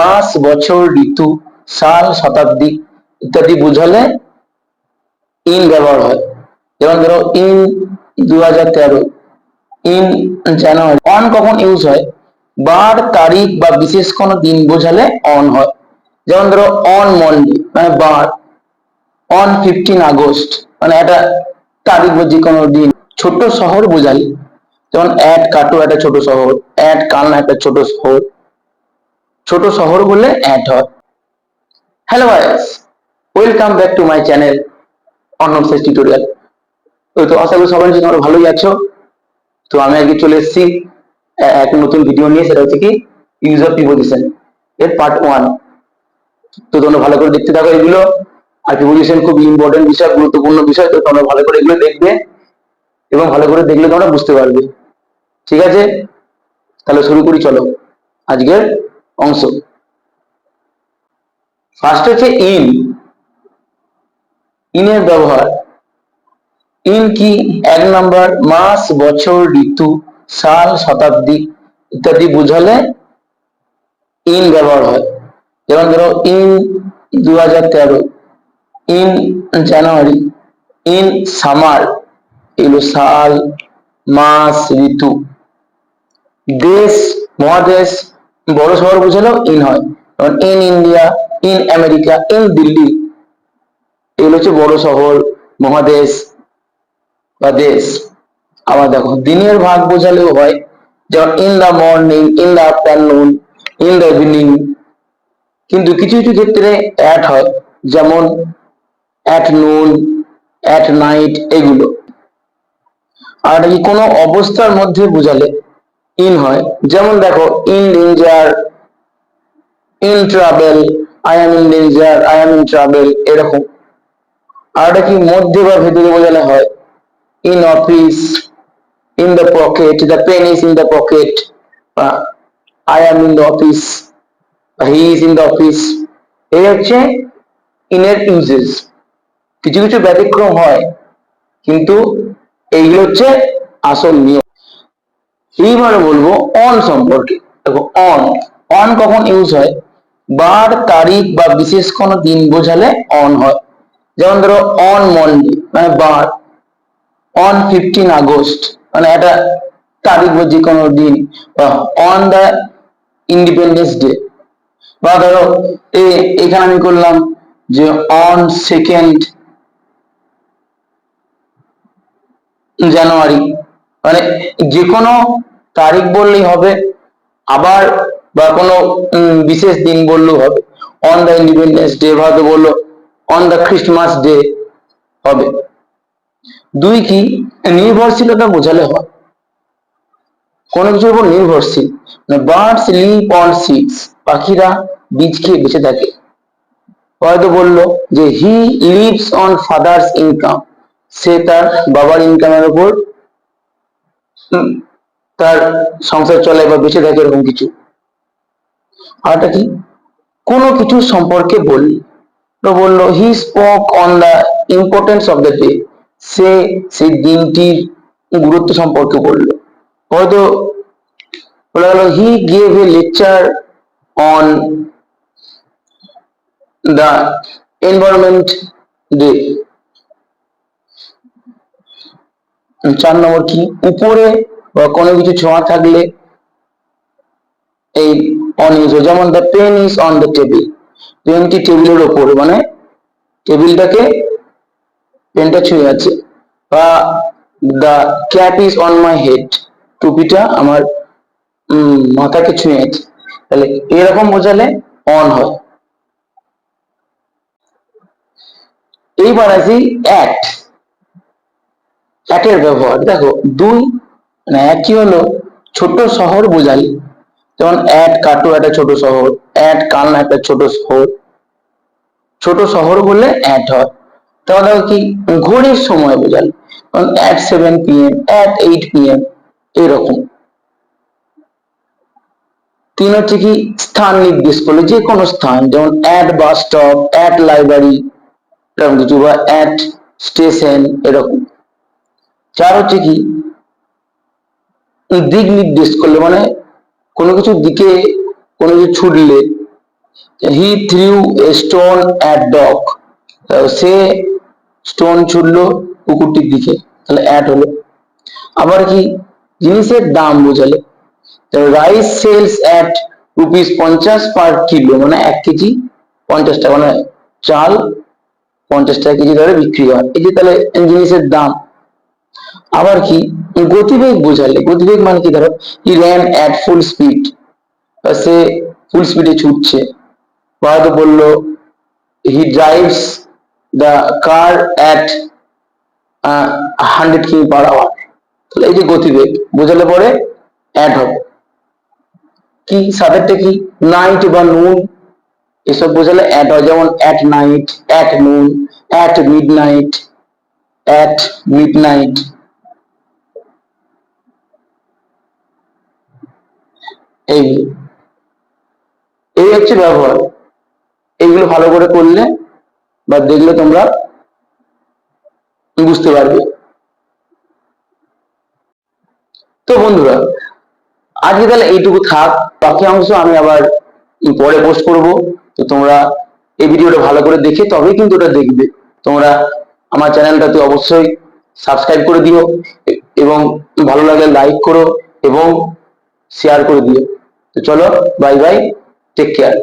মাস, বছর, ঋতু, সাল, শতাব্দী ইত্যাদি বোঝালে ইন ব্যবহার হয়। যেমন ধরো ইন দু হাজার তেরো, ইন জানুয়ারি। অন কখন ইউজ হয়? বার তারিখ বা বিশেষ কোনো দিন বোঝালে অন হয়। যেমন ধরো অন মন্ডে মানে বার। অন ফিফটিন আগস্ট মানে একটা তারিখ বা যে কোনো দিন। ছোট শহর বোঝালে, যেমন অ্যাড কাটো একটা ছোট শহর, অ্যাড কালনা একটা ছোট শহর। ছোট শহর বললে অ্যাড হয়। Hello guys welcome back to my channel অন্নম শেষ টিউটোরিয়াল তো আশা করি সবাই তোমরা ভালোই আছো। তো আমি আজকে চলে এসেছি এক নতুন ভিডিও নিয়ে, সেটা হচ্ছে কি ইউজার প্রিপোজিশন এর পার্ট ওয়ান তো তোমরা ভালো করে দেখতে থাকো এগুলো। আর প্রিপোজিশন খুব ইম্পর্টেন্ট বিষয়, গুরুত্বপূর্ণ বিষয়, তো তোমরা ভালো করে এগুলো দেখবে এবং ভালো করে দেখলে তোমরা বুঝতে পারবে। ঠিক আছে? তাহলে শুরু করি, চলো। আজকের অংশ। ফার্স্ট হচ্ছে ইন ইনের ব্যবহার। ইন কি? এক নাম্বার, মাস, বছর, ঋতু, সাল, শতাব্দী ইত্যাদি বোঝালে ইন ব্যবহার হয়। যেমন ধরো ইন দু হাজার তেরো ইন জানুয়ারি ইন সামার এগুলো সাল, মাস, ঋতু। দেশ, মহাদেশ বড় শহর বোঝালেও ইন হয়। যেমন in India in America in Delhi এগুলো হচ্ছে বড় শহর, মহাদেশ বা দেশ। আবার দেখো, দিনের ভাগ বোঝালেও হয়, যেমন in the morning in the afternoon in the evening কিন্তু কিছু কিছু ক্ষেত্রে অ্যাট হয়, যেমন অ্যাট নুন অ্যাট নাইট এগুলো। আর কি কোনো অবস্থার মধ্যে বোঝালে? ইন হয়। যেমন দেখো in danger in travel I am in danger I am in travel এরকম। আর এটা কি মধ্যে বা ভেতরে বোঝালে হয়? In office in the pocket the pen is in the pocket I am in the office he is in the office এই হচ্ছে ইনের ইউজেস কিছু কিছু ব্যতিক্রম হয়, কিন্তু এইগুলো হচ্ছে আসল নিয়ম। এইবারে বলব অন সম্পর্কে। দেখো অন অন কখন ইউজ হয়? বার, তারিখ বা বিশেষ কোনো দিন বোঝালে অন হয়। যেমন ধরো অন মন্ডে মানে বার। অন ফিফটিন আগস্ট মানে একটা তারিখ বা যে কোনো দিন। বা অন দ্য ইন্ডিপেন্ডেন্স ডে বা ধরো এখানে আমি করলাম যে অন সেকেন্ড জানুয়ারি মানে যে কোনো তারিখ বললেই হবে, আবার বা কোনো বিশেষ দিন বললেও হবে। অন দ্য ইন্ডিপেন্ডেন্স ডে হয়তো বলল অন দ্য খ্রিস্টমাস ডে হবে। দুই কি? নির্ভরশীলতা বোঝালে হয়। কোনো কিছুর উপর নির্ভরশীল। বার্ডস লিপ অন সিডস পাখিরা বীজ খেয়ে বেঁচে থাকে। হয়তো বলল যে he lives on father's income সে তার বাবার ইনকামের উপর তার সংসার চলে বা বেঁচে থাকে এরকম কিছু। আরটা কি? কোনো কিছু সম্পর্কে বললি, তো বলল he spoke on the importance of the day সে সেই দিনটির গুরুত্ব সম্পর্কে বলল। হয়তো বলা গেল he gave a lecture on the environment day চার নম্বর কি? উপরে বা কোনো কিছু ছোঁয়া থাকলে এই অন যেমন the pen is on the table পেনটি টেবিলের ওপরে মানে টেবিলটাকে পেনটা ছুঁয়ে আছে বা the cap is on my head টুপিটা আমার মাথাকে ছুঁয়ে আছে তাহলে এরকম বোঝালে অন হয়। এইবার আসি অ্যাক্ট অ্যাটের ব্যবহার। দেখো, দুই মানে একই হলো ছোট শহর বোঝাই। যেমন অ্যাট কাটো একটা ছোট শহর অ্যাট কালনা একটা ছোট শহর। ছোট শহর বললে অ্যাট হয়। তাহলে দেখো কি, ঘড়ির সময় বোঝাল at seven PM at eight PM এরকম। তিন হচ্ছে কি, স্থান নির্দেশ করল যে কোনো স্থান, যেমন at bus stop at library এরকম কিছু বা অ্যাট স্টেশন এরকম। চার হচ্ছে কি দিক নির্দেশ করলে মানে কোনো কিছুর দিকে কোনো কিছু ছুটলে he threw a stone at dog say stone ছুড়লো কুকুরটির দিকে, তাহলে অ্যাট হলো। আবার কি? জিনিসের দাম বোঝালে। রাইস সেলস অ্যাট রুপিস পঞ্চাশ পার কিলো মানে এক কেজি পঞ্চাশ টাকা মানে চাল পঞ্চাশ টাকা কেজি ধরে বিক্রি হয়। এই যে তাহলে জিনিসের দাম। আবার কি? গতিবেগ বোঝালে, গতিবেগ মানে কি ধরো he ran at full speed say full স্পিডে ছুটছে। বা হয়তো বলল he drives the car at hundred km per hour তাহলে এই যে গতিবেগ, বোঝালে পরে অ্যাড হবে। কি? সাথেরটা কি? নাইট বা নুন এসব বোঝালে অ্যাড হয়। যেমন at night at noon at midnight at midnight এই এই হচ্ছে ব্যবহার। এইগুলো ভালো করে করলে বা দেখলে তোমরা বুঝতে পারবে। তো বন্ধুরা, আজকে তাহলে এইটুকু থাক। বাকি অংশ আমি আবার পরে পোস্ট করব। তো তোমরা এই ভিডিওটা ভালো করে দেখে তবেই কিন্তু ওটা দেখবে। তোমরা আমার চ্যানেলটাতে অবশ্যই সাবস্ক্রাইব করে দিও এবং ভালো লাগলে লাইক করো এবং শেয়ার করে দিও। তো চলো বাই বাই টেক কেয়ার